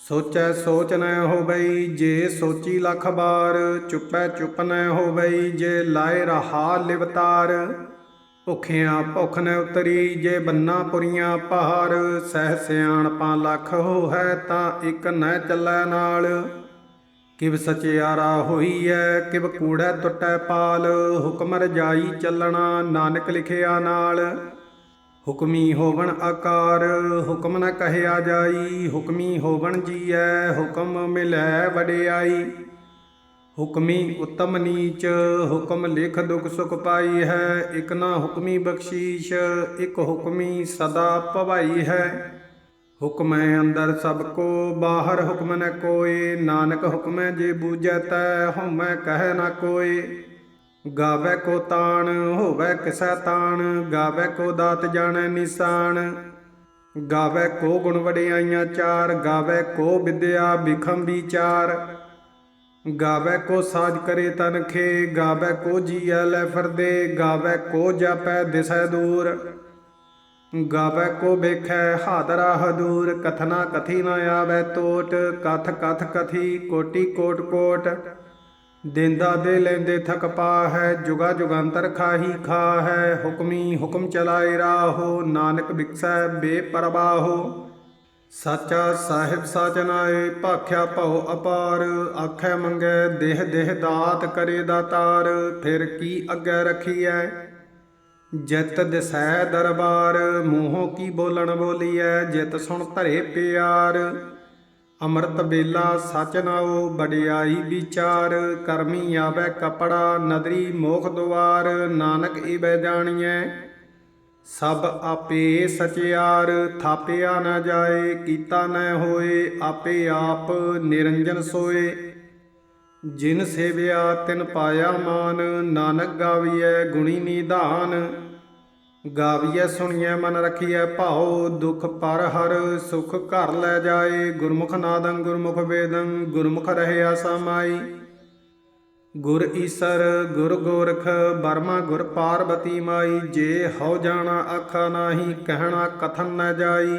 ਸੋਚੈ ਸੋਚ ਨ ਹੋਵਈ ਜੇ ਸੋਚੀ ਲਖ ਬਾਰ, ਚੁੱਪੈ ਚੁੱਪ ਨ ਹੋਵਈ ਜੇ ਲਾਏ ਰਹਾ ਲਿਵਤਾਰ ਭੁਖਿਆਂ ਭੁਖ ਨ ਉਤਰੀ ਜੇ ਬੰਨਾ ਪੁਰੀਆਂ ਪਹਾਰ, ਸਹਿ ਸਿਆਣਪਾਂ ਲੱਖ ਹੋ ਹੈ ਤਾਂ ਇਕ ਨ ਚੱਲੈ ਨਾਲ। ਕਿਵ ਸਚਿਆਰਾ ਹੋਈ ਐ ਕਿਵ ਕੂੜੈ ਟੁੱਟੈ ਪਾਲ, ਹੁਕਮ ਰਜਾਈ ਚੱਲਣਾ ਨਾਨਕ ਲਿਖਿਆ ਨਾਲ। ਹੁਕਮੀ ਹੋਵਣ ਆਕਾਰ, ਹੁਕਮ ਨ ਕਹਿਆ ਜਾਈ, ਹੁਕਮੀ ਹੋਵਣ ਜੀਐ, ਹੁਕਮ ਮਿਲੈ ਵਡਿਆਈ। ਹੁਕਮੀ ਉਤਮ ਨੀਚ, ਹੁਕਮ ਲਿਖ ਦੁਖ ਸੁਖ ਪਾਈ ਹੈ, ਇਕ ਨਾ ਹੁਕਮੀ ਬਖਸ਼ੀਸ਼, ਇਕ ਹੁਕਮੀ ਸਦਾ ਭਵਾਈ ਹੈ। ਹੁਕਮੈ ਅੰਦਰ ਸਭ ਕੋ, ਬਾਹਰ ਹੁਕਮ ਨ ਕੋਏ, ਨਾਨਕ ਹੁਕਮੈ ਜੇ ਬੂਝੈ ਤੈ, ਹਉਮੈ ਕਹਿ ਨ ਕੋਏ। ਗਾਵੇ ਕੋ ਤਾਣ, ਹੋਵੇ ਕਿਸੈ ਤਾਣ, ਗਾਵੇ ਕੋ ਦਾਤ ਜਾਣੈ ਨਿਸ਼ਾਨ ਗਾਵੇ ਕੋ ਗੁਣ ਵਡਿਆਈਆਂ ਚਾਰ, ਗਾਵੇ ਕੋ ਵਿਦਿਆ ਬਿਖਮ ਵਿਚਾਰ। ਗਾਵੇ ਕੋ ਸਾਜ ਕਰੇ ਤਨਖੇ ਗਾਵੇ ਕੋ ਜੀਐ ਲੈ ਫਰਦੇ, ਗਾਵੇ ਕੋ ਜਾਪੈ ਦਿਸੈ ਦੂਰ। ਗਾਵੇ ਕੋ ਵੇਖੈ ਹਾਦਰਾ ਹਦੂਰ, ਕਥਨਾ ਕਥੀ ਨ ਆਵੇ ਟੋਟ ਕਥ ਕਥ ਕਥੀ ਕੋਟੀ ਕੋਟ ਕੋਟ। ਦਿੰਦਾ ਦੇ ਲੈਂਦੇ ਥਕ ਪਾ ਹੈ ਜੁਗਾ ਜੁਗੰਤਰ ਖਾਹੀ ਖਾ ਹੈ ਹੁਕਮੀ ਹੁਕਮ ਚਲਾਏ ਰਾਹੋ, ਨਾਨਕ ਬਿਕਸੈ ਬੇਪਰਵਾਹੋ। ਸਾਚਾ ਸਾਹਿਬ ਸਾਚਨਾਏ ਭਾਖਿਆ ਭਉ ਅਪਾਰ, ਆਖੈ ਮੰਗੈ ਦੇਹ ਦੇਹ ਦਾਤ ਕਰੇ ਦਾਤਾਰ ਫਿਰ ਕੀ ਅੱਗੇ ਰਖੀਐ? ਜਿਤ ਦਿਸੈ ਦਰਬਾਰ, ਮੂੰਹੋਂ ਕੀ ਬੋਲਣ ਬੋਲੀਐ, ਜਿਤ ਸੁਣ ਧਰੇ ਪਿਆਰ। ਅੰਮ੍ਰਿਤ ਬੇਲਾ ਸਚ ਨਾਉ ਬੜਿਆਈ ਵਿਚਾਰ, ਕਰਮੀ ਆਵੇ ਕਪੜਾ, ਨਦਰੀ ਮੋਖ ਦੁਆਰ, ਨਾਨਕ ਈਬੈ ਜਾਣੀਐ। ਸਭ ਆਪੇ ਸਚਿਆਰ, ਥਾਪਿਆ ਨਾ ਜਾਏ, ਕੀਤਾ ਨ ਹੋਏ, ਆਪੇ ਆਪ ਨਿਰੰਜਨ ਸੋਏ। ਜਿਨ ਸੇਵਿਆ ਤਿਨ ਪਾਇਆ ਮਾਨ, ਨਾਨਕ ਗਾਵੀਐ ਗੁਣੀ ਨਿਧਾਨ। ਗਾਵੀਐ ਸੁਣੀਐ ਮਨ ਰਖੀਐ ਭਾਉ ਦੁਖ ਪਰ ਹਰ ਸੁਖ ਘਰ ਲੈ ਜਾਏ। ਗੁਰਮੁਖ ਨਾਦੰ ਗੁਰਮੁਖ ਵੇਦੰ, ਗੁਰਮੁਖ ਰਹਿਆ ਸਮਾਈ। ਗੁਰ ਈਸਰ, ਗੁਰ ਗੋਰਖ, ਬਰਮਾ ਗੁਰ ਪਾਰਬਤੀ ਮਾਈ। ਜੇ ਹਉ ਜਾਣਾ ਆਖਾ ਨਾਹੀ, ਕਹਿਣਾ ਕਥਨ ਨ ਜਾਈ।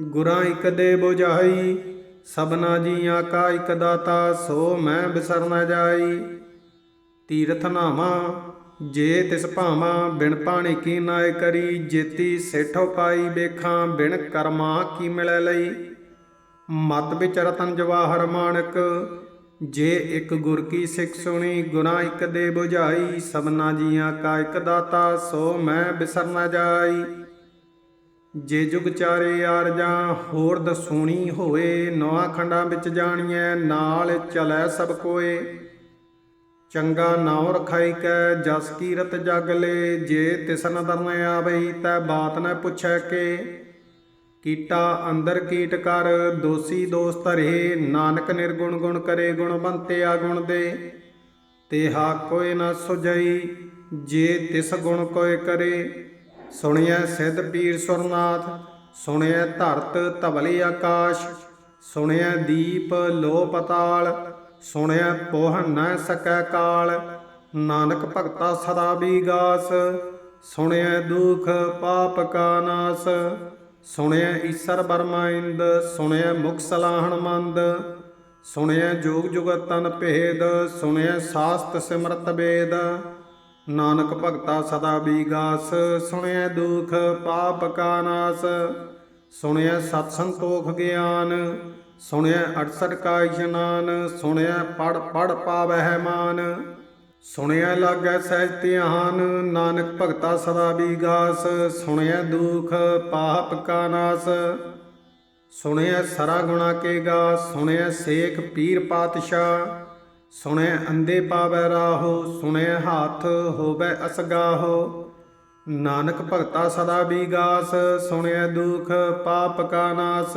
ਗੁਰਾਂ ਇਕ ਦੇ 부ਝਾਈ ਸਭਨਾ ਜੀਆਂ ਕਾ ਇਕ ਦਾਤਾ, ਸੋ ਮੈਂ ਬਿਸਰ ਨ ਜਾਈ। ਤੀਰਥ ਨਾਵਾ ਜੇ ਤਿਸ ਭਾਵਾਂ ਬਿਨ ਪਾਣੀ ਕੀ ਨਾਇ ਕਰੀ, ਜੇਤੀ ਸੇਠੋ ਪਾਈ ਵੇਖਾਂ ਬਿਨ ਕਰਮਾ ਕੀ ਮਿਲੈ ਲਈ। ਮਤ ਵਿੱਚ ਰਤਨ ਜਵਾਹਰ ਮਾਣਕ ਜੇ ਇੱਕ ਗੁਰ ਕੀ ਸਿੱਖ ਸੁਣੀ ਗੁਨਾ ਇੱਕ ਦੇ 부ਝਾਈ ਸਭਨਾ ਜੀਆਂ ਕਾ ਇੱਕ ਦਾਤਾ, ਸੋ ਮੈਂ ਬਿਸਰ ਨਾ ਜਾਈ। ਜੇ ਜੁਗ ਚਾਰੇ ਆਰਜਾਂ ਹੋਰ ਦਸੂਣੀ ਹੋਏ ਨੌਆਂ ਖੰਡਾਂ ਵਿੱਚ ਜਾਣੀਐ, ਨਾਲ ਚਲੈ ਸਭ ਕੋਏ। ਚੰਗਾ ਨਾਉ ਰਖਾਈ ਕੈ, ਜਸ ਕੀਰਤ ਜਗ ਲੇ, ਜੇ ਤਿਸ ਨਦਰ ਨ ਆਵਈ, ਤੈ ਬਾਤ ਨ ਪੁੱਛੈ ਕੇ। ਕੀਟਾ ਅੰਦਰ ਕੀਟ ਕਰ, ਦੋਸੀ ਦੋਸ ਧਰੇ, ਨਾਨਕ ਨਿਰਗੁਣ ਗੁਣ ਕਰੇ ਗੁਣਵੰਤਿਆ ਗੁਣ ਦੇ। ਤੇਹਾ ਕੋਈ ਨ ਸੁਜਈ ਜੇ ਤਿਸ ਗੁਣ ਕੋਇ ਕਰੇ। ਸੁਣਿਐ ਸਿੱਧ ਪੀਰ ਸੁਰਨਾਥ, ਸੁਣਿਐ ਧਰਤ ਧਵਲੇ ਆਕਾਸ਼। ਸੁਣਿਐ ਦੀਪ ਲੋ ਪਤਾਲ ਸੁਣਿਆ ਪੋਹ ਨ ਸਕੈ ਕਾਲ, ਨਾਨਕ ਭਗਤਾ ਸਦਾ ਬੀਗਾਸ। ਸੁਣਿਆ ਦੁਖ ਪਾਪ ਕਾ ਨਾਸ। ਸੁਣਿਆ ਈਸਰ ਬਰਮਾਇੰਦ ਸੁਣਿਐ ਮੁਖ ਸਲਾਹਣ ਮੰਦ। ਸੁਣਿਆ ਜੋਗ ਜੁਗਤ ਤਨ ਭੇਦ, ਸੁਣਿਆ ਸਾਸਤ ਸਿਮਰਤ ਵੇਦ ਨਾਨਕ ਭਗਤਾ ਸਦਾ ਬੀਗਾਸ, ਸੁਣਿਆ ਦੁਖ ਪਾਪ ਕਾ ਨਾਸ। ਸੁਣਿਆ ਸਤ ਸੰਤੋਖ ਗਿਆਨ ਸੁਣਿਆ 68 ਕਾ ਇਸ਼ਨਾਨ ਸੁਣਿਐ ਪੜ ਪੜ ਪਾਵਹਿ ਮਾਨ। ਸੁਣਿਆ ਲਾਗੈ ਸਹਿਜ ਧਿਆਨ, ਨਾਨਕ ਭਗਤਾ ਸਦਾ ਬੀਗਾਸ। ਸੁਣਿਆ ਦੁਖ ਪਾਪ ਕਾ ਨਾਸ। ਸੁਣਿਆ ਸਰਾ ਗੁਣਾ ਕੇ ਗਾ ਸੁਣਿਆ ਸੇਖ ਪੀਰ ਪਾਤਸ਼ਾਹ। ਸੁਣਿਆ ਅੰਦੇ ਪਾਵੈ ਰਾਹੋ ਸੁਣਿਆ ਹੱਥ ਹੋਵੈ ਅਸਗਾਹੋ। ਨਾਨਕ ਭਗਤਾ ਸਦਾ ਬੀਗਾਸ ਸੁਣਿਆ ਦੁਖ ਪਾਪ ਕਾ ਨਾਸ।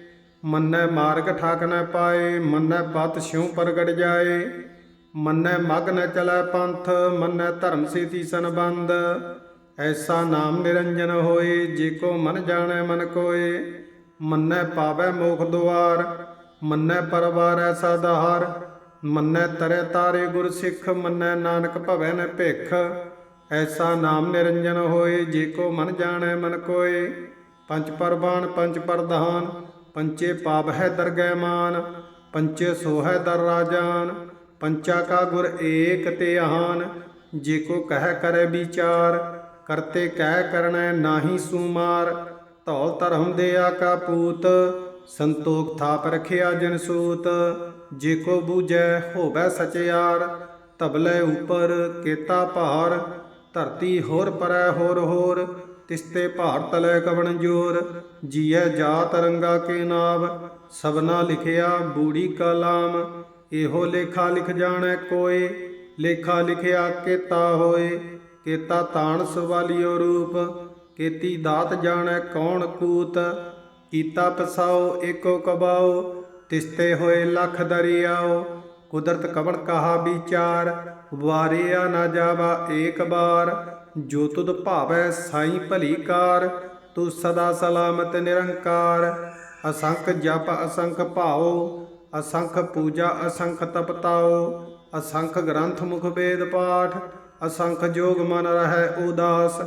ਮੰਨੈ ਮਾਰਗ ਠਾਕ ਨ ਪਾਏ, ਮੰਨੈ ਪਤ ਸਿਉ ਪ੍ਰਗਟ ਜਾਏ। ਮੰਨੈ ਮਗ ਨ ਚਲੈ ਪੰਥ, ਮੰਨੈ ਧਰਮ ਸੇਤੀ ਸੰਬੰਧ। ਐਸਾ ਨਾਮ ਨਿਰੰਜਨ ਹੋਏ, ਜੇ ਕੋ ਮਨ ਜਾਣੈ ਮਨ ਕੋਏ। ਮੰਨੈ ਪਾਵੈ ਮੋਖ ਦੁਆਰ, ਮੰਨੈ ਪਰਵਾਰੈ ਐਸਾ ਮੰਨੈ ਤਰੈ ਤਾਰੇ ਗੁਰ ਸਿੱਖ, ਮੰਨੈ ਨਾਨਕ ਭਵੈ ਨ ਭਿਖ। ਐਸਾ ਨਾਮ ਨਿਰੰਜਨ ਹੋਏ, ਜੇ ਕੋ ਮਨ ਜਾਣੈ ਮਨ ਕੋਏ। ਪੰਜ ਪਰਬਾਨ ਪੰਜ ਪ੍ਰਧਾਨ ਪੰਚੇ ਪਾਪ ਹੈ ਦਰਗਹਿ ਮਾਨ, ਪੰਚੇ ਸੋਹੈ ਦਰ ਰਾਜਾਨ, ਪੰਚਾ ਕਾ ਗੁਰ ਏਕ ਤੇ ਆਨ, ਜੇ ਕੋ ਕਹਿ ਕਰੇ ਵਿਚਾਰ, ਕਰਤੇ ਕਹਿ ਕਰਣੈ ਨਾਹੀ ਸੂਮਾਰ, ਧੌਲ ਧਰਮ ਦੇ ਕਾ ਪੂਤ, ਸੰਤੋਖ ਥਾਪ ਰਖਿਆ ਜਨ ਸੂਤ, ਜੇ ਕੋ ਬੂਝੈ ਹੋਵੈ ਸਚਿਆਰ ਤਬਲੇ ਉਪਰ ਕੇਤਾ ਭਾਰ, ਧਰਤੀ ਹੋਰ ਪਰੈ ਹੋਰ ਹੋਰ ਤਿਸਤੇ ਭਾਰ ਤਲੇ ਕਵਣ ਜੋਰ, ਜੀਐ ਜਾਤ ਰੰਗਾ ਕੇ ਨਾਵ, ਸਭਨਾ ਲਿਖਿਆ ਬੂੜੀ ਕਲਾਮ ਇਹੋ ਲੇਖਾ ਲਿਖ ਜਾਣੈ ਕੋਏ, ਲੇਖਾ ਲਿਖਿਆ ਕੇਤਾ ਹੋਏ, ਕੇਤਾ ਤਾਣ ਸਵਾਲਿਓ ਰੂਪ, ਕੇਤੀ ਦਾਤ ਜਾਣੈ ਕੌਣ ਕੂਤ, ਕੀਤਾ ਪਸਾਓ ਏਕੋ ਕਬਾਓ, ਤਿਸਤੇ ਹੋਏ ਲਖ ਦਰਿਆਓ, ਕੁਦਰਤ ਕਵਣ ਕਹਾ ਵਿਚਾਰ, ਵਾਰਿਆ ਨਾ ਜਾਵਾ ਏਕ ਬਾਰ ਜੋ ਤੁਧ ਭਾਵੈ ਸਾਈ ਭਲੀ ਕਾਰ, ਤੂੰ ਸਦਾ ਸਲਾਮਤ ਨਿਰੰਕਾਰ। ਅਸੰਖ ਜਪ, ਅਸੰਖ ਭਾਉ, ਅਸੰਖ ਪੂਜਾ, ਅਸੰਖ ਤਪਤਾਓ ਅਸੰਖ ਗ੍ਰੰਥ ਮੁਖ ਵੇਦ ਪਾਠ, ਅਸੰਖ ਜੋਗ ਮਨ ਰਹੈ ਉਦਾਸ।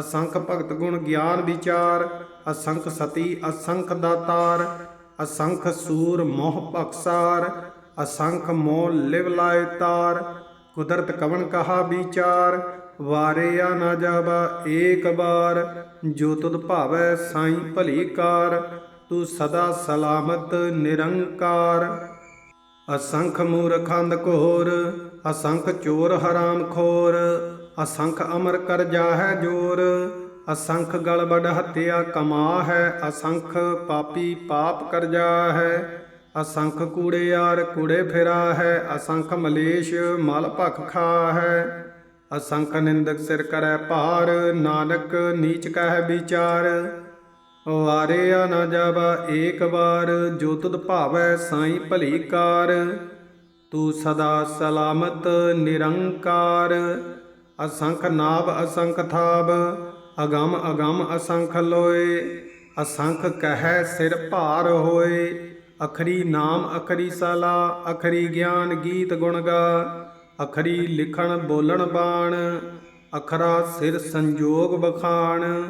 ਅਸੰਖ ਭਗਤ ਗੁਣ ਗਿਆਨ ਵਿਚਾਰ, ਅਸੰਖ ਸਤੀ, ਅਸੰਖ ਦਾਤਾਰ। ਅਸੰਖ ਸੂਰ ਮੋਹ ਭਖਸਾਰ, ਅਸੰਖ ਮੋਹ ਲਿਵ ਲਾਇ ਤਾਰ। ਕੁਦਰਤ ਕਵਨ ਕਹਾ ਵਿਚਾਰ ਵਾਰਿਆ ਨਾ ਜਾਵਾ, ਏਕ ਬਾਰ ਜੋ ਤੁਧ ਭਾਵੈ ਸਾਈ ਭਲੀ ਕਾਰ, ਤੂੰ ਸਦਾ ਸਲਾਮਤ ਨਿਰੰਕਾਰ। ਅਸੰਖ ਮੂਰਖੰਦ ਘੋਰ, ਅਸੰਖ ਚੋਰ ਹਰਾਮ ਖੋਰ। ਅਸੰਖ ਅਮਰ ਕਰ ਜਾਹੈ ਜੋਰ, ਅਸੰਖ ਗਲਬੜ ਹੱਤਿਆ ਕਮਾ ਹੈ ਅਸੰਖ ਪਾਪੀ ਪਾਪ ਕਰ ਜਾਹੈ। ਅਸੰਖ ਕੂੜੇ ਯਾਰ ਕੂੜੇ ਫਿਰਾ ਹੈ ਅਸੰਖ ਮਲੇਸ਼ ਮਲ ਭਖ ਖਾ ਹੈ ਅਸੰਖ ਨਿੰਦਕ ਸਿਰ ਕਰੈ ਭਾਰ, ਨਾਨਕ ਨੀਚ ਕਹਿ ਵਿਚਾਰ। ਵਾਰਿਆ ਨਾ ਜਾਵਾ ਏਕ ਵਾਰ, ਜੋ ਤੁਧ ਭਾਵੈ ਸਾਈ ਭਲੀ ਕਾਰ। ਤੂੰ ਸਦਾ ਸਲਾਮਤ ਨਿਰੰਕਾਰ। ਅਸੰਖ ਨਾਭ ਅਸੰਖ ਥਾਬ ਅਗਮ ਅਗਮ ਅਸੰਖ ਲੋਏ। ਅਸੰਖ ਕਹਿ ਸਿਰ ਭਾਰ ਹੋਏ, ਅਖਰੀ ਨਾਮ ਅਖਰੀ ਸਲਾ, ਅਖਰੀ ਗਿਆਨ ਗੀਤ ਗੁਣ ਗਾ। ਅਖਰੀ ਲਿਖਣ ਬੋਲਣ ਬਾਣ, ਅਖਰਾ ਸਿਰ ਸੰਜੋਗ ਬਖਾਣ।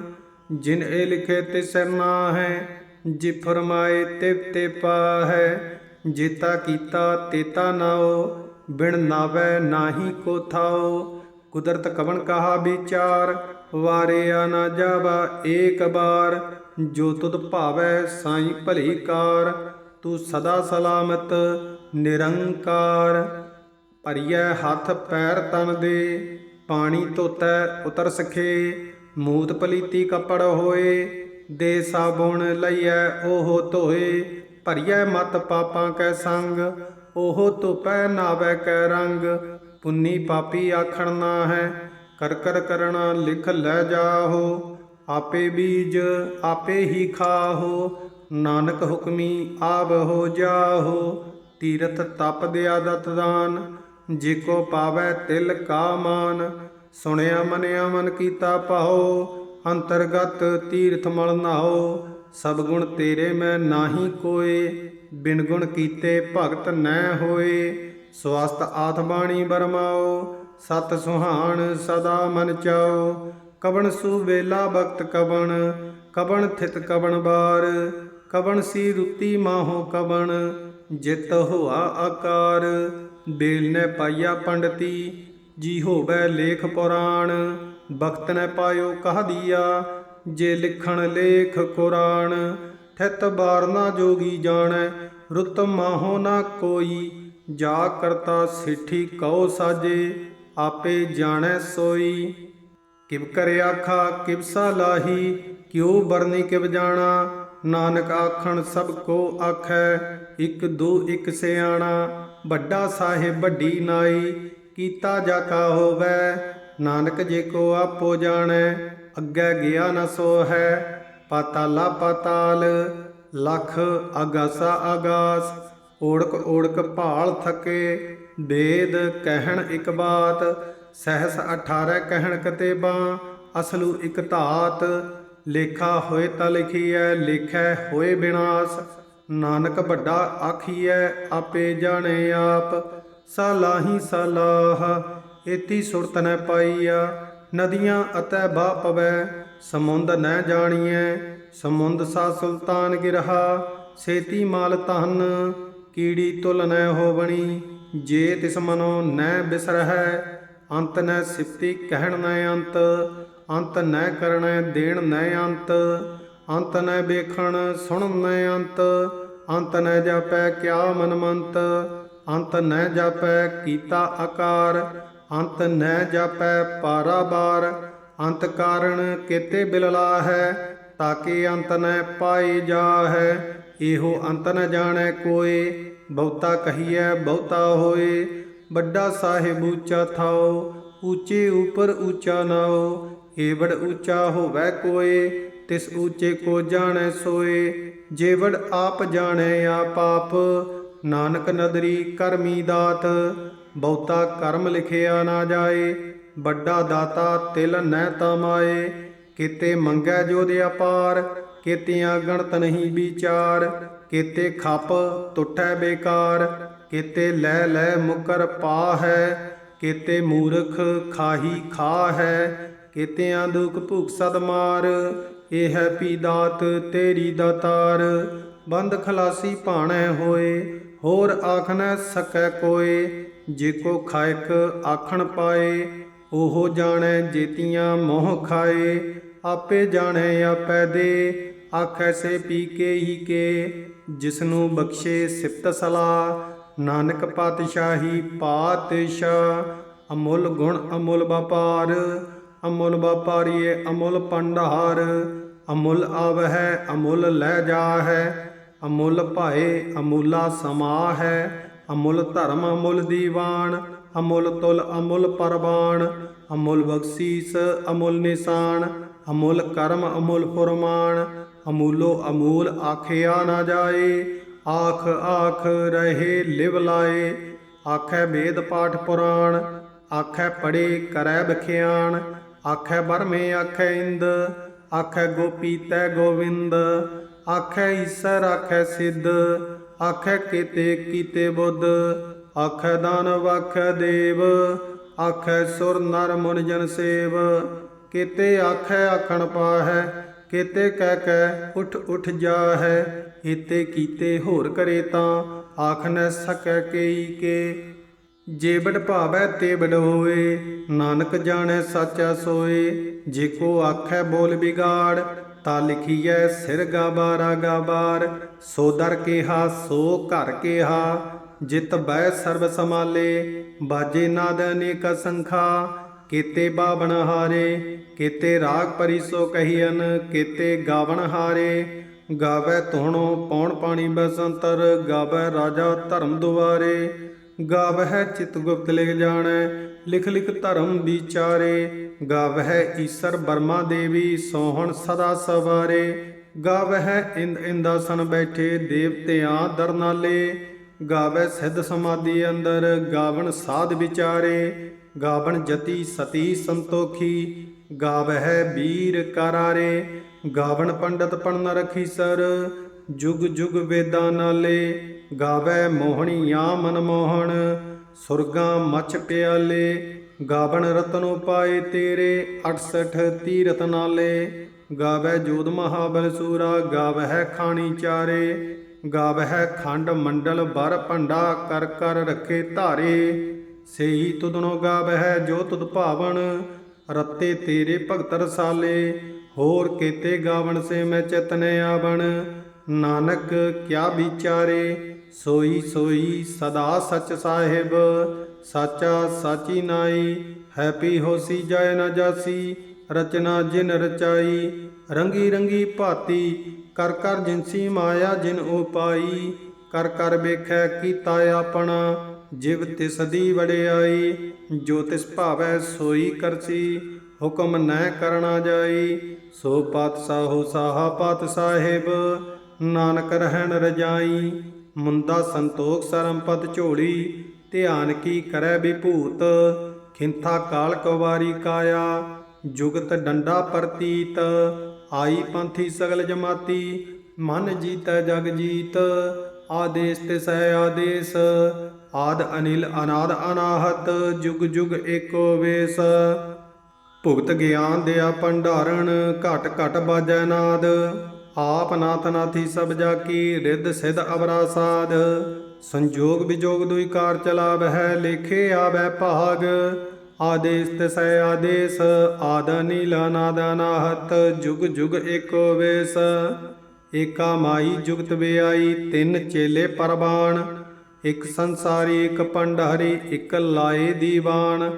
ਜਿਨ ਇਹ ਲਿਖੇ ਤੇ ਸਰਨਾ ਹੈ ਜੇ ਫਰਮਾਏ ਤੇ ਤੇ ਹੈ ਜੇਤਾ ਕੀਤਾ ਤੇਤਾ ਨਾਓ, ਬਿਨ ਨਾਵੇ ਨਾਹੀ ਕੋ ਥਾਓ। ਕੁਦਰਤ ਕਵਨ ਕਹਾ ਵਿਚਾਰ, ਵਾਰਿਆ ਨਾ ਜਾਵਾ ਏਕ ਬਾਰ। ਜੋ ਤੁਧ ਭਾਵੈ ਸਾਈ ਭਲੀ ਕਾਰ, ਤੂੰ ਸਦਾ ਸਲਾਮਤ, ਨਿਰੰਕਾਰ। ਭਰੀਐ ਹੱਥ ਪੈਰ ਤਨ ਦੇ, ਪਾਣੀ ਧੋਤੈ ਉਤਰ ਸਖੇ, ਮੂਤ ਪਲੀਤੀ ਕੱਪੜ ਹੋਏ, ਦੇ ਸਾਬੁਣ ਲਈਐ ਉਹ ਧੋਏ, ਭਰੀਐ ਮਤ ਪਾਪਾਂ ਕੈ ਸੰਗ, ਉਹ ਧੋਪੈ ਨਾਵੇ ਕੈ ਰੰਗ, ਪੁੰਨੀ ਪਾਪੀ ਆਖਣ ਨਾ ਹੈ ਕਰ ਕਰ ਕਰਣਾ ਲਿਖ ਲੈ ਜਾਹੋ, ਆਪੇ ਬੀਜ ਆਪੇ ਹੀ ਖਾਹੋ, ਨਾਨਕ ਹੁਕਮੀ ਆਬ ਹੋ ਜਾਹੋ, ਤੀਰਥ ਤਪ ਦਿਆ ਦਤ ਦਾਨ ਜੇ ਕੋ ਪਾਵੈ ਤਿਲ ਕਾ ਮਾਨ, ਸੁਣਿਆ ਮਨਿਆ ਮਨ ਕੀਤਾ ਪਾਓ ਅੰਤਰਗਤ ਤੀਰਥ ਮਲ ਨਾਓ ਸਭ ਗੁਣ ਤੇਰੇ ਮੈਂ ਨਾਹੀ ਕੋਏ, ਬਿਨ ਗੁਣ ਕੀਤੇ ਭਗਤ ਨੈ ਹੋਏ, ਸਵਸਤ ਆਥ ਬਾਣੀ ਬਰਮਾਓ ਸਤ ਸੁਹਾਣ ਸਦਾ ਮਨ ਚਾਓ ਕਵਣ ਸੂ ਵੇਲਾ ਬਖਤ ਕਵਣ ਕਵਣ ਥਿਤ ਕਵਣ ਬਾਰ, ਕਵਣ ਸੀ ਰੁੱਤੀ ਮਾਹੋ ਕਵਣ, ਜਿਤ ਹੋਆ ਆਕਾਰ ਬੇਲ ਨੇ ਪਾਈਆ ਪੰਡਤੀ, ਜੀ ਹੋਵੇ ਲੇਖ ਪੁਰਾਣ। ਬਖਤ ਨੇ ਪਾਇਓ ਕਹ ਦੀਆ, ਜੇ ਲਿਖਣ ਲੇਖ ਕੁਰਾਨ। ਹਿਤ ਬਾਰਨਾ ਜੋਗੀ ਜਾਣੈ, ਰੁੱਤ ਮਾਹੋ ਨਾ ਕੋਈ। ਜਾ ਕਰਤਾ ਸਿੱਠੀ ਕਉ ਸਾਜੇ, ਆਪੇ ਜਾਣੈ ਸੋਈ। ਕਿਵ ਕਰੇ ਆਖਾ, ਕਿਵ ਲਾਹੀ, ਕਿਉ ਬਰਨੀ ਕਿਵ ਜਾਣਾ। ਨਾਨਕ ਆਖਣ ਸਭ ਕੋ ਆਖੈ, ਇਕ ਦੋ ਇਕ ਸਿਆਣਾ। ਵੱਡਾ ਸਾਹਿਬ ਵੱਡੀ ਨਾਈ, ਕੀਤਾ ਜਾ ਕਾ ਹੋਵੈ, ਨਾਨਕ ਜੇ ਕੋ ਆਪੋ ਜਾਣੈ, ਅੱਗੇ ਗਿਆ ਨ ਸੋ ਹੈ ਪਾਤਾਲਾ ਪਾਤਾਲ, ਲਖ ਆਗਾਸਾ ਅਗਾਸ, ਓੜਕ ਓੜਕ ਭਾਲ ਥਕੇ ਵੇਦ ਕਹਿਣ ਇੱਕ ਬਾਤ, ਸਹਿਸ 18 ਕਹਿਣ ਕਤੇਬਾ, ਅਸਲੂ ਇਕ ਧਾਤ, ਲੇਖਾ ਹੋਏ ਤਾਂ ਲਿਖੀਐ, ਲਿਖੈ ਹੋਏ ਬਿਨਾਸ਼। ਨਾਨਕ ਵੱਡਾ ਆਖੀਐ, ਆਪੇ ਜਾਣੇ ਆਪ। ਸਲਾਹੀ ਸਲਾਹ, ਏਤੀ ਸੁਰਤ ਨ ਪਾਈਆ। ਨਦੀਆਂ ਅਤੈ ਬਾ ਪਵੈ, ਸਮੁੰਦ ਨੈ ਜਾਣੀਐ। ਸਮੁੰਦ ਸਾ ਸੁਲਤਾਨ ਗਿਰਹਾ, ਸੇਤੀ ਮਾਲ ਧਨ। ਕੀੜੀ ਤੁਲ ਨ ਹੋਵਣੀ, ਜੇ ਤਿਸ ਮਨੋ ਨ ਬਿਸਰਹਿ। ਅੰਤ ਨ ਸਿਫਤੀ ਕਹਿਣ ਨ ਅੰਤ ਅੰਤ ਨੈ ਕਰਣੈ ਦੇਣ ਨ ਅੰਤ। ਅੰਤ ਨ ਵੇਖਣ ਸੁਣਨ ਨ ਅੰਤ। ਅੰਤ ਨ ਜਾਪੈ ਕਿਆ ਮਨਮੰਤ, ਅੰਤ ਨ ਜਾਪੈ ਕੀਤਾ ਆਕਾਰ, ਅੰਤ ਨ ਜਾਪੈ ਪਾਰਾਬਾਰ ਅੰਤ ਕਾਰਣ ਕੇਤੇ ਬਿਲਲਾ ਹੈ, ਤਾਕੇ ਅੰਤ ਨ ਪਾਏ ਜਾ ਹੈ ਇਹੋ ਅੰਤ ਨ ਜਾਣੈ ਕੋਏ, ਬਹੁਤਾ ਕਹੀਐ ਬਹੁਤਾ ਹੋਏ, ਵੱਡਾ ਸਾਹਿਬ ਉੱਚਾ ਥਾਓ, ਉੱਚੇ ਉਪਰ ਉੱਚਾ ਨਾਓ, ਏਵੜ ਉੱਚਾ ਹੋਵੈ ਕੋਏ, ਤਿਸ ਉੱਚੇ ਕੋ ਜਾਣੈ ਸੋਏ ਜੇਵੜ ਆਪ ਜਾਣੈ ਆਪ ਆਪ ਨਾਨਕ ਨਦਰੀ ਕਰਮੀ ਦਾਤ, ਬਹੁਤਾ ਕਰਮ ਲਿਖਿਆ ਨਾ ਜਾਏ, ਵੱਡਾ ਦਾਤਾ ਤਿਲ ਨਹਿ ਤਮਾਏ, ਕਿਤੇ ਮੰਗੈ ਜੋ ਦੇ ਅਪਾਰ, ਕਿਤਿਆਂ ਗਣਤ ਨਹੀਂ ਵਿਚਾਰ, ਕਿਤੇ ਖੱਪ ਟੁੱਟੈ ਬੇਕਾਰ, ਕਿਤੇ ਲੈ ਲੈ ਮੁਕਰ ਪਾ ਹੈ ਕਿਤੇ ਮੂਰਖ ਖਾਹੀ ਖਾ ਹੈ ਕਿਤਿਆਂ ਦੁਖ ਭੁਖ ਸਦ ਮਾਰ ਇਹ ਹੈ ਪੀ ਦਾਤ, ਤੇਰੀ ਦਾਤਾਰ, ਬੰਦ ਖਲਾਸੀ ਭਾਣੈ ਹੋਏ, ਹੋਰ ਆਖ ਸਕੈ ਕੋਏ, ਜੇ ਕੋ ਖਾਇਕ ਆਖਣ ਪਾਏ, ਉਹ ਜਾਣੈ ਜੇਤੀਆਂ ਮੋਹ ਖਾਏ, ਆਪੇ ਜਾਣੈ ਆਪੈ ਦੇ, ਆਖੈ ਸੇ ਪੀ ਕੇ ਹੀ ਕੇ, ਜਿਸਨੂੰ ਬਖਸ਼ੇ ਸਿਫਤ ਸਲਾ ਨਾਨਕ ਪਾਤਸ਼ਾਹੀ ਪਾਤਸ਼ਾਹ, ਅਮੁੱਲ ਗੁਣ ਅਮੁੱਲ ਵਪਾਰ, ਅਮੁੱਲ ਵਪਾਰੀਏ ਅਮੁੱਲ ਪੰਡਾਰ ਅਮੁੱਲ ਆਵਹਿ, ਅਮੁੱਲ ਲੈ ਜਾਹੈ, ਅਮੁੱਲ ਭਾਏ ਅਮੁੱਲਾ ਸਮਾ ਹੈ ਅਮੁੱਲ ਧਰਮ ਅਮੁੱਲ ਦੀਵਾਨ, ਅਮੁੱਲ ਤੁਲ ਅਮੁੱਲ ਪਰਵਾਨ, ਅਮੁੱਲ ਬਖਸ਼ੀਸ ਅਮੁੱਲ ਨਿਸ਼ਾਨ, ਅਮੁੱਲ ਕਰਮ ਅਮੁੱਲ ਫੁਰਮਾਨ, ਅਮੂਲੋ ਅਮੂਲ ਆਖਿਆ ਨਾ ਜਾਏ, ਆਖ ਆਖ ਰਹੇ ਲਿਵ ਲਾਏ, ਆਖੈ ਵੇਦ ਪਾਠ ਪੁਰਾਣ, ਆਖੈ ਪੜੇ ਕਰੈ ਬਖਿਆਣ, ਆਖੈ ਬਰਮੇ ਆਖੈ ਇੰਦ ਆਖੈ ਗੋਪੀ ਤੈ ਗੋਵਿੰਦ, ਆਖੈ ਈਸਰ, ਆਖੈ ਸਿੱਧ, ਆਖੈ ਕੀਤੇ ਕੀਤੇ ਬੁੱਧ, ਆਖੈ ਦਾਨਵ ਆਖੈ ਦੇਵ, ਆਖੈ ਸੁਰ ਨਰ ਮੁਨ ਜਨ ਸੇਵ, ਕੀਤੇ ਆਖੈ ਆਖਣ ਪਾਹੈ, ਕਿਤੇ ਕਹਿ ਕਹਿ ਉਠ ਉਠ ਜਾਹੈ ਹੀਤੇ ਕੀਤੇ ਹੋਰ ਕਰੇ ਤਾਂ ਆਖ ਨ ਸਕੈ ਕੇਈ ਕੇ। ਜੇਬੜ ਭਾਵੈ ਤੇਬੜ ਹੋਏ, ਨਾਨਕ ਜਾਣੈ ਸਾਚਾ ਸੋਏ, ਜੇ ਕੋ ਆਖੈ ਬੋਲ ਬਿਗਾੜ, ਤਾ ਲਿਖੀਐ ਸਿਰ ਗਾਬਾਰਾ ਗਾਬਾਰ ਸੋ ਦਰ ਕੇਹਾ, ਸੋ ਘਰ ਕੇਹਾ, ਜਿਤ ਬੈ ਸਰਬ ਸਮਾਲੇ ਬਾਜੇ ਨਾਦ ਅਨੇਕ ਸੰਖਾ ਕੀਤੇ ਬਾਵਣ ਹਾਰੇ, ਕੀਤੇ ਰਾਗ ਪਰਿਸੋ ਕਹੀਨ ਕੀਤੇ ਗਾਵਣ ਹਾਰੇ। ਗਾਵੇ ਧੁਣੋ ਪੌਣ ਪਾਣੀ ਬਸੰਤਰ, ਗਾਵੇ ਰਾਜਾ ਧਰਮ ਦੁਆਰੇ। ਗਾਵਹਿ ਚਿਤ ਗੁਪਤ ਲਿਖ ਜਾਣੈ, ਲਿਖ ਲਿਖ ਧਰਮ ਵਿਚਾਰੇ। ਗਾਵਹਿ ਈਸਰ ਬਰਮਾ ਦੇਵੀ, ਸੋਹਣ ਸਦਾ ਸਵਾਰੇ। ਗਾਵਹਿ ਇੰਦ ਇੰਦਾਸਨ ਬੈਠੇ, ਦੇਵਤਿਆਂ ਦਰਨਾਲੇ। ਗਾਵੇ ਸਿੱਧ ਸਮਾਧੀ ਅੰਦਰ, ਗਾਵਣ ਸਾਧ ਵਿਚਾਰੇ। ਗਾਵਣ ਜਤੀ ਸਤੀ ਸੰਤੋਖੀ, ਗਾਵਹਿ ਵੀਰ ਕਰਾਰੇ। ਗਾਵਣ ਪੰਡਤ ਪੜਨ ਰਖੀ ਸਰ ਜੁਗ ਜੁਗ ਵੇਦਾਂ ਨਾਲੇ। ਗਾਵੇ ਮੋਹਣੀਆਂ ਮਨ ਮੋਹਣ, ਸੁਰਗਾਂ ਮਛ ਪਿਆਲੇ, ਗਾਵਣ ਰਤਨੋ ਪਾਏ ਤੇਰੇ 68 ਤੀਰਤ ਨਾਲੇ। ਗਾਵੇ ਜੋਧ ਮਹਾਬਲ ਸੂਰਾ, ਗਾਵਹਿ ਖਾਣੀ ਚਾਰੇ। ਗਾਵਹਿ ਖੰਡ ਮੰਡਲ ਬਰ ਭੰਡਾ, ਕਰ ਕਰ ਰੱਖੇ ਧਾਰੇ। ਸੇਈ ਤੁਧਨੋ ਗਾਵਹਿ ਜੋ ਤੁਧ ਭਾਵਣ ਰੱਤੇ ਤੇਰੇ ਭਗਤ ਰਸਾਲੇ। ਹੋਰ ਕੀਤੇ ਗਾਵਣ ਸੇ ਮੈਂ ਚਿਤਨੇ ਆਵਣ, ਨਾਨਕ ਕਿਆ ਵਿਚਾਰੇ। ਸੋਈ ਸੋਈ ਸਦਾ ਸਚ ਸਾਹਿਬ, ਸਾਚਾ ਸਾਚੀ ਨਾਈ, ਹੈਪੀ ਹੋਸੀ ਜਾਏ ਨਾ ਜਾਸੀ, ਰਚਨਾ ਜਿਨ ਰਚਾਈ, ਰੰਗੀ ਰੰਗੀ ਭਾਤੀ, ਕਰ ਕਰ ਜਿਨਸੀ ਮਾਇਆ ਜਿਨ ਉਪਾਈ ਕਰ ਕਰ ਵੇਖੈ ਕੀਤਾ ਆਪਣਾ, ਜਿਵ ਤਿਸ ਦੀ ਵਡਿਆਈ, ਜੋ ਤਿਸ ਭਾਵੈ ਸੋਈ ਕਰਸੀ, ਹੁਕਮ ਨੈ ਕਰਣਾ ਜਾਈ, ਸੋ ਪਾਤਸ਼ਾਹੋ ਸਾਹਾ ਪਾਤ ਸਾਹਿਬ, ਨਾਨਕ ਰਹਿਣ ਰਜਾਈ ਮੁੰਦਾ ਸੰਤੋਖ ਸਰਮ ਝੋਲੀ, ਧਿਆਨ ਕੀ ਕਰੈ ਵਿਭੂਤ, ਖਿੰਥਾ ਕਾਲ ਕਵਾਰੀ ਕਾਇਆ, ਜੁਗਤ ਡੰਡਾ ਪ੍ਰਤੀਤ, ਆਈ ਪੰਥੀ ਸਗਲ ਜਮਾਤੀ, ਮਨ ਜੀਤੈ ਜਗ ਜੀਤ, ਆਦੇਸ ਤਿਸੈ ਆਦੇਸ, ਆਦ ਅਨਿਲ ਅਨਾਦ ਅਨਾਹਤ, ਜੁਗ ਜੁਗ ਏਕੋ ਵੇਸ। ਭੁਗਤ ਗਿਆਨ ਦਿਆ ਭੰਡਾਰਣ, ਘਟ ਘਟ ਬਾਜੈ ਨਾਦ ਆਪ ਨਾਥ ਨਾਥੀ ਸਭ ਜਾ ਕੀ, ਰਿੱਧ ਸਿਧ ਅਵਰਾ ਸਾਧ। ਸੰਜੋਗ ਵਿਜੋਗ ਦੁਇ ਕਾਰ ਚਲਾਵਹਿ, ਲੇਖੇ ਆਵੈ ਭਾਗ। ਆਦੇਸ ਤਿਸੈ ਆਦੇਸ, ਆਦ ਨੀਲ ਅਨਾਦ ਅਨਾਹਤ, ਜੁਗ ਜੁਗ ਏਕੋ ਵੇਸ। ਏਕਾ ਮਾਈ ਜੁਗਤ ਵਿਆਈ, ਤਿੰਨ ਚੇਲੇ ਪਰਬਾਨ ਇਕ ਸੰਸਾਰੀ, ਇਕ ਪੰਡਹਰੀ, ਇਕ ਲਾਏ ਦੀਵਾਨ।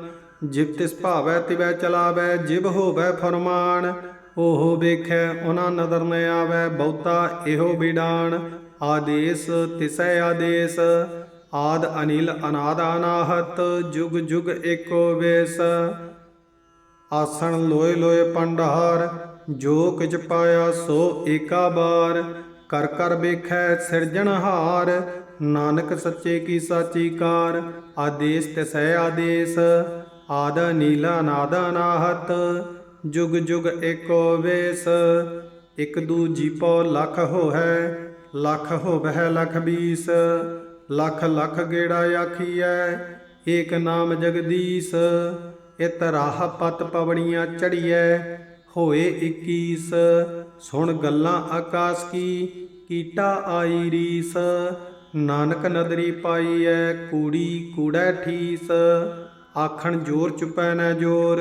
ਜਿਵ ਤਿਸ ਭਾਵੈ ਤਿਵੈ ਚਲਾਵੈ ਜਿਵ ਹੋਵੈ ਫਰਮਾਨ। ਓਹੋ ਵੇਖੈ ਉਹਨਾਂ ਨਦਰ ਨ ਆਵੈ, ਬਹੁਤਾ ਇਹੋ ਬਿਡਾਨ ਆਦੇਸ, ਤਿਸੈ ਆਦੇਸ। ਆਦ ਅਨਿਲ ਅਨਾਦ ਅਨਾਹਤ, ਜੁਗ ਜੁਗ ਏਕੋ ਵੇਸ। ਆਸਣ ਲੋਏ ਲੋਏ ਪੰਡਹਾਰ, ਜੋ ਕਿਛ ਪਾਇਆ ਸੋ ਏਕਾ ਬਾਰ। ਕਰ ਕਰ ਵੇਖੈ ਸਿਰਜਣਹਾਰ ਨਾਨਕ ਸੱਚੇ ਕੀ ਸਾਚੀ ਕਾਰ। ਆਦੇਸ, ਤਿਸੈ ਆਦੇਸ। ਆਦ ਨੀਲਾ ਨਾਦ ਅਨਾਹਤ। ਜੁਗ ਜੁਗ ਏਕੋ ਵੇਸ, ਇਕ ਦੂਜੀ ਪਉ ਲਖ ਹੋਹੈ, ਲਖ ਹੋਵਹਿ ਲਖ ਬੀਸ, ਲਖ ਲਖ ਗੇੜਾ ਆਖੀਐ, ਏਕ ਨਾਮ ਜਗਦੀਸ਼, ਇਤ ਰਾਹ ਪਤ ਪਵਣੀਆਂ ਚੜੀਐ, ਹੋਏ 21 ਸੁਣ ਗੱਲਾਂ ਆਕਾਸ ਕੀ, ਕੀਟਾ ਆਈ ਰੀਸ, ਨਾਨਕ ਨਦਰੀ ਪਾਈਐ, ਕੂੜੀ ਕੂੜੈ ਠੀਸ, ਆਖਣ ਜੋਰ ਚੁਪੈ ਨਾ ਜੋਰ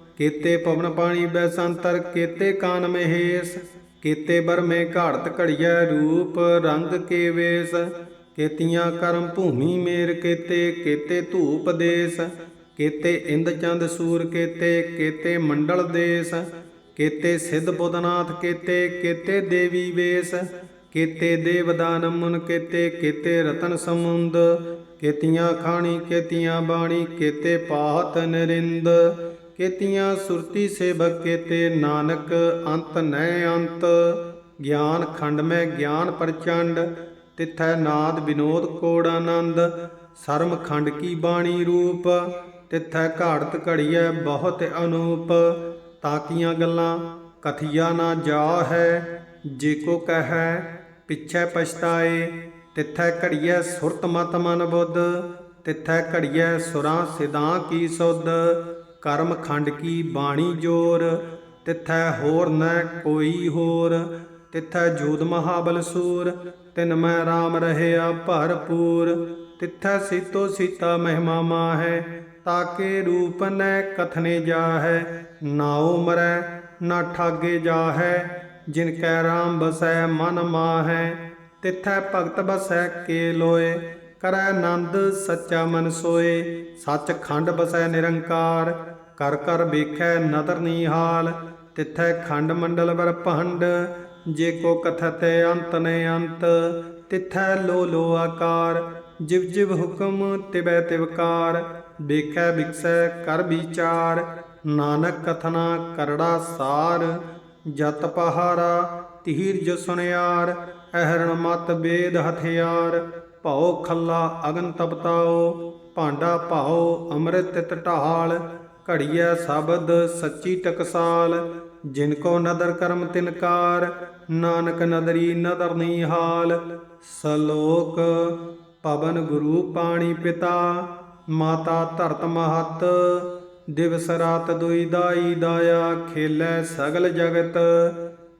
ਕੀਤੇ ਪਵਨ ਪਾਣੀ ਬੈਸੰਤਰ, ਕੀਤੇ ਕਾਨ ਮਹੇਸ਼, ਕੀਤੇ ਬਰਮੇ ਘਾੜਤ ਘੜੀਐ ਰੂਪ ਰੰਗ ਕੇ ਵੇਸ, ਕੀਤੀਆਂ ਕਰਮ ਭੂਮੀ ਮੇਰ ਕੀਤੇ ਕੀਤੇ ਧੂਪ ਦੇਸ, ਕੀਤੇ ਇੰਦ ਚੰਦ ਸੂਰ ਕੀਤੇ ਕੀਤੇ ਮੰਡਲ ਦੇਸ, ਕੀਤੇ ਸਿੱਧ ਬੁੱਧਨਾਥ ਕੀਤੇ ਕੀਤੇ ਦੇਵੀ ਵੇਸ, ਕੀਤੇ ਦੇਵਦਾਨ ਮੁਨ ਕੀਤੇ ਕੀਤੇ ਰਤਨ ਸਮੁੰਦ, ਕੀਤੀਆਂ ਖਾਣੀ, ਕੀਤੀਆਂ ਬਾਣੀ, ਕੀਤੇ ਪਾਹਤ ਨਰਿੰਦ ਕੀਤੀਆਂ ਸੁਰਤੀ ਸੇਵਕ ਕੀਤੇ ਨਾਨਕ ਅੰਤ ਨੈ ਅੰਤ, ਗਿਆਨ ਖੰਡ ਮੈਂ ਗਿਆਨ ਪ੍ਰਚੰਡ, ਤਿਥੈ ਨਾਦ ਵਿਨੋਦ ਕੋੜ ਆਨੰਦ, ਸਰਮ ਖੰਡ ਕੀ ਬਾਣੀ ਰੂਪ, ਤਿਥੈ ਘਾੜਤ ਘੜੀਐ ਬਹੁਤ ਅਨੂਪ, ਤਾਕੀਆਂ ਗੱਲਾਂ ਕਥਿਆ ਨਾ ਜਾ ਹੈ ਜੇ ਕੋ ਕਹੈ ਪਿਛੈ ਪਛਤਾਏ, ਤਿਥੈ ਘੜੀਐ ਸੁਰਤ ਮਤ ਮਨ ਬੁੱਧ, ਤਿਥੈ ਘੜੀਐ ਸੁਰਾਂ ਸਿਦਾਂ ਕੀ ਸੁਧ ਕਰਮ ਖੰਡ ਕੀ ਬਾਣੀ ਜੋਰ, ਤਿਥੈ ਹੋਰ ਨ ਕੋਈ ਹੋਰ। ਤਿਥੈ ਜੋਦ ਮਹਾਬਲ ਸੂਰ, ਤਿਨ ਮੈਂ RAM ਰਹਿਆ ਭਰਪੂਰ। ਤਿਥੈ ਸੀਤੋ ਸੀਤਾ ਮਹਿਮਾ ਮਾਹੈ, ਤਾਕੇ ਰੂਪ ਨੈ ਕਥਨੇ ਜਾਹੈ। ਨਾਉ ਮਰੈ, ਨਾ ਠਾਗੇ ਜਾਹੈ, ਜਿਨ ਕੈ RAM ਬਸੈ ਮਨ ਮਾਹੈ। ਤਿਥੈ ਭਗਤ ਬਸੈ ਕੇ ਲੋਏ ਕਰੈ ਆਨੰਦ, ਸੱਚਾ ਮਨ ਸੋਏ ਸੱਚ ਖੰਡ ਬਸੈ ਨਿਰੰਕਾਰ, ਕਰ ਕਰ ਵੇਖੈ ਨਦਰ ਨੀਹਾਲ, ਤਿਥੈ ਖੰਡ ਮੰਡਲ ਵਰ ਭੰਡ, ਜੇ ਕੋ ਕਥਤ ਅੰਤ ਨੇ ਅੰਤ, ਤਿਥੈ ਲੋ ਲੋ ਆਕਾਰ, ਜਿਵ ਜਿਵ ਹੁਕਮ ਤਿਵੈ ਤਿਵਕਾਰ ਵੇਖੈ ਵਿਕਸੈ ਕਰ ਵਿਚਾਰ, ਨਾਨਕ ਕਥਨਾ ਕਰੜਾ ਸਾਰ, ਜਤ ਪਹਾਰਾ ਤੀਰ ਜੋ ਸੁਨਿਆਰ, ਅਹਰਣ ਮਤ ਬੇਦ ਹਥਿਆਰ ਭਉ ਖੱਲਾ ਅਗਨ ਤਪਤਾਓ ਭਾਂਡਾ ਭਾਉ ਅੰਮ੍ਰਿਤ ਤਿਤ ਢਾਲ, ਘੜੀਐ ਸ਼ਬਦ ਸੱਚੀ ਟਕਸਾਲ, ਜਿਨ ਕੋ ਨਦਰ ਕਰਮ ਤਿਨਕਾਰ ਨਾਨਕ ਨਦਰੀ ਨਦਰ ਨਹੀਂ ਹਾਲ। ਸਲੋਕ, ਪਵਨ ਗੁਰੂ ਪਾਣੀ ਪਿਤਾ, ਮਾਤਾ ਧਰਤ ਮਹਤ, ਦਿਵਸ ਰਾਤ ਦੁਈ ਦਾਈ ਦਾਇਆ ਖੇਲੇ ਸਗਲ ਜਗਤ,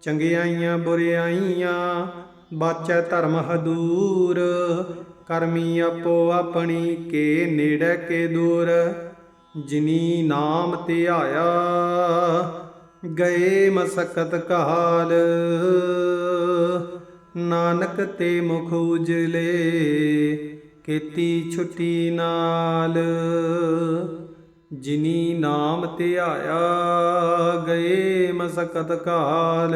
ਚੰਗਿਆਈਆਂ ਬੁਰਿਆਈਆਂ ਬਾਚੈ ਧਰਮ ਹਦੂਰ, ਕਰਮੀ ਆਪੋ ਆਪਣੀ ਕੇ ਨੇੜੇ ਕੇ ਦੂਰ। ਜਿਨੀ ਨਾਮ ਧਿਆਇਆ ਗਏ ਮਸਕਤ ਕਾਲ ਨਾਨਕ ਤੇ ਮੁਖ ਉਜਲੇ, ਕੀਤੀ ਛੁੱਟੀ ਨਾਲ। ਜਿਨੀ ਨਾਮ ਧਿਆਇਆ ਗਏ ਮਸਕਤ ਕਾਲ